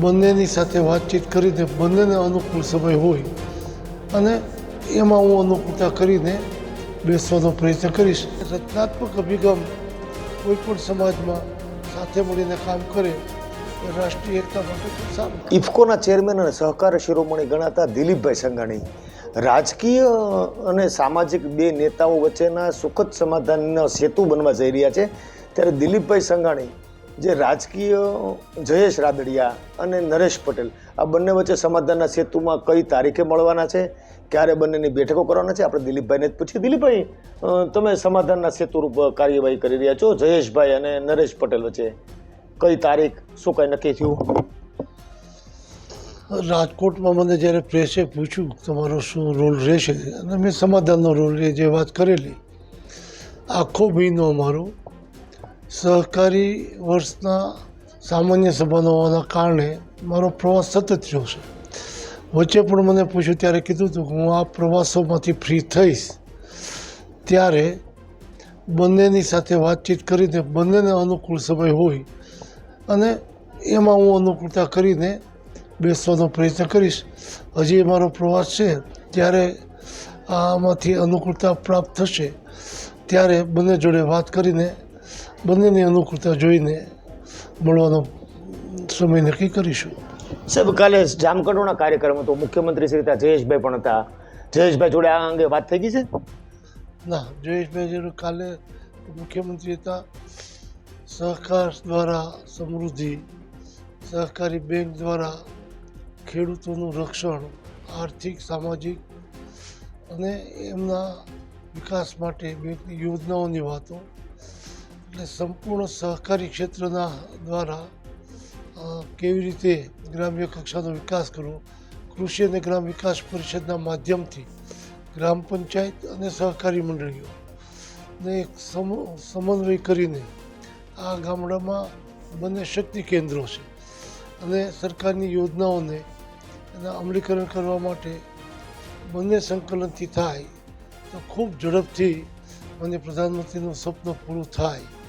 બંનેની સાથે વાતચીત કરીને બંનેને અનુકૂળ સમય હોય અને એમાં હું અનુકૂળતા કરીને બેસવાનો પ્રયત્ન કરીશ. રચનાત્મક અભિગમ કોઈપણ સમાજમાં સાથે મળીને કામ કરે રાષ્ટ્રીય એકતા માટે સારું ઇફકોના ચેરમેન અને સહકાર શિરોમણી ગણાતા દિલીપભાઈ સંઘાણી રાજકીય અને સામાજિક બે નેતાઓ વચ્ચેના સુખદ સમાધાનનો સેતુ બનવા જઈ રહ્યા છે. ત્યારે દિલીપભાઈ સંઘાણી જે રાજકીય જયેશ રાદડિયા અને નરેશ પટેલ, આ બંને વચ્ચે સમાધાનના સેતુમાં કઈ તારીખે મળવાના છે? ક્યારે બંનેની બેઠકો કરવાના છે? આપણે દિલીપભાઈને જ પૂછીએ. દિલીપભાઈ તમે સમાધાનના સેતુરૂપ કાર્યવાહી કરી રહ્યા છો? જયેશભાઈ અને નરેશ પટેલ વચ્ચે કઈ તારીખ, શું કઈ નક્કી થયું? રાજકોટમાં મને જ્યારે પ્રેસે પૂછ્યું તમારો શું રોલ રહેશે, અને મેં સમાધાનનો રોલ જે વાત કરેલી, આખો મહિનો અમારો સહકારી વર્ષના સામાન્ય સભાનો હોવાના કારણે મારો પ્રવાસ સતત રહ્યો છે. વચ્ચે પણ મને પૂછ્યું, ત્યારે કીધું હતું કે હું આ પ્રવાસોમાંથી ફ્રી થઈશ. ત્યારે બંનેની સાથે વાતચીત કરીને બંનેને અનુકૂળ સમય હોય અને એમાં હું અનુકૂળતા કરીને બેસવાનો પ્રયત્ન કરીશ. હજી મારો પ્રવાસ છે. ત્યારે આમાંથી અનુકૂળતા પ્રાપ્ત થશે, ત્યારે બંને જોડે વાત કરીને બંનેની અનુકૂળતા જોઈને મળવાનો સમય નક્કી કરીશું. સાહેબ કાલે જામકંડોના કાર્યક્રમ હતો. મુખ્યમંત્રી શ્રી હતા જયેશભાઈ પણ હતા. જયેશભાઈ જોડે આ અંગે વાત થઈ ગઈ છે? ના જયેશભાઈ જોડે કાલે મુખ્યમંત્રી હતા. સહકાર દ્વારા સમૃદ્ધિ સહકારી બેંક દ્વારા ખેડૂતોનું રક્ષણ આર્થિક સામાજિક અને એમના વિકાસ માટે બેંકની યોજનાઓની વાતો એટલે સંપૂર્ણ સહકારી ક્ષેત્રના દ્વારા કેવી રીતે ગ્રામ્ય કક્ષાનો વિકાસ કરવો? કૃષિ અને ગ્રામ વિકાસ પરિષદના માધ્યમથી ગ્રામ પંચાયત અને સહકારી મંડળીઓ ને એક સમન્વય કરીને આ ગામડામાં બંને શક્તિ કેન્દ્રો છે અને સરકારની યોજનાઓને એના અમલીકરણ કરવા માટે બંને સંકલનથી થાય તો ખૂબ ઝડપથી મને પ્રધાનમંત્રીનું સપનું પૂરું થાય.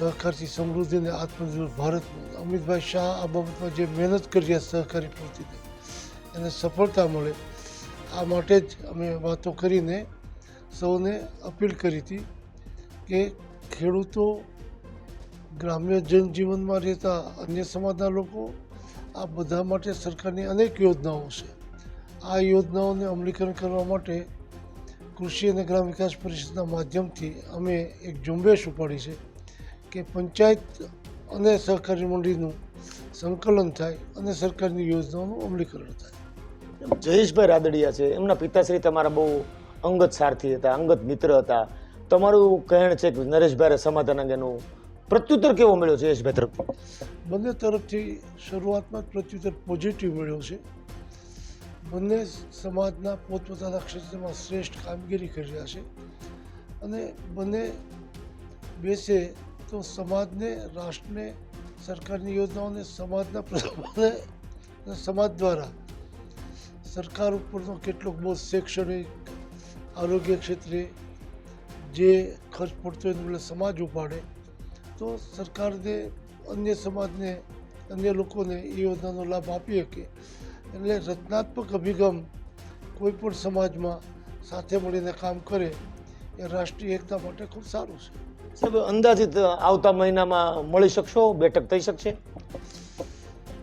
સહકારથી સમૃદ્ધિ અને આત્મનિર્ભર ભારત અમિતભાઈ શાહ આ બાબતમાં જે મહેનત કરી આ સહકારી પ્રવૃત્તિને એને સફળતા મળે આ માટે જ અમે વાતો કરીને સૌને અપીલ કરી હતી કે ખેડૂતો ગ્રામ્ય જનજીવનમાં રહેતા અન્ય સમાજના લોકો આ બધા માટે સરકારની અનેક યોજનાઓ છે આ યોજનાઓને અમલીકરણ કરવા માટે કૃષિ અને ગ્રામ વિકાસ પરિષદના માધ્યમથી અમે એક ઝુંબેશ ઉપાડી છે. કે પંચાયત અને સહકારી મંડળીનું સંકલન થાય અને સરકારની યોજનાઓનું અમલીકરણ થાય. જયેશભાઈ રાદડિયા છે. એમના પિતાશ્રી તમારા બહુ અંગત સારથી હતા અંગત મિત્ર હતા. તમારું કહેણ છે કે નરેશભાઈ સમાધાન અંગેનું પ્રત્યુત્તર કેવો મળ્યો જયેશભાઈ તરફ બંને તરફથી શરૂઆતમાં પ્રત્યુત્તર પોઝિટિવ મળ્યો છે. બંને સમાજના પોતપોતાના ક્ષેત્રમાં શ્રેષ્ઠ કામગીરી કરી રહ્યા છે. અને બંને બેસે તો સમાજને, રાષ્ટ્રને, સરકારની યોજનાઓને, સમાજના પ્રજાઓને સમાજ દ્વારા સરકાર ઉપરનો કેટલોક બહુ શૈક્ષણિક, આરોગ્ય ક્ષેત્રે જે ખર્ચ પડતો હોય એટલે સમાજ ઉપાડે, તો સરકારને, અન્ય સમાજને, અન્ય લોકોને એ યોજનાનો લાભ આપી શકે. એટલે રચનાત્મક અભિગમ કોઈ પણ સમાજમાં સાથે મળીને કામ કરે એ રાષ્ટ્રીય એકતા માટે ખૂબ સારું છે. સાહેબ અંદાજિત આવતા મહિનામાં મળી શકશો? બેઠક થઈ શકશે?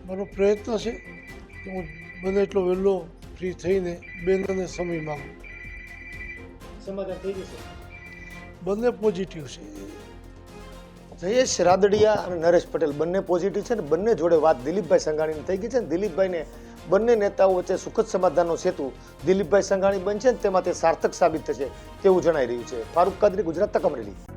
મારો પ્રયત્ન છે કે હું બને એટલો વહેલો ફ્રી થઈને બેનને સમય માગું. સમાધાન થઈ જશે? બંને પોઝિટિવ છે. જયેશ રાદડિયા અને નરેશ પટેલ બંને પોઝિટિવ છે ને બંને જોડે વાત દિલીપભાઈ સંઘાણીની થઈ ગઈ છે ને? દિલીપભાઈને બંને નેતાઓ વચ્ચે સુખદ સમાધાનનો સેતુ દિલીપભાઈ સંઘાણી બનશે ને તેમાં તે સાર્થક સાબિત થશે તેવું જણાઈ રહ્યું છે. ફારૂક કાદરી, ગુજરાત તક અમરેલી.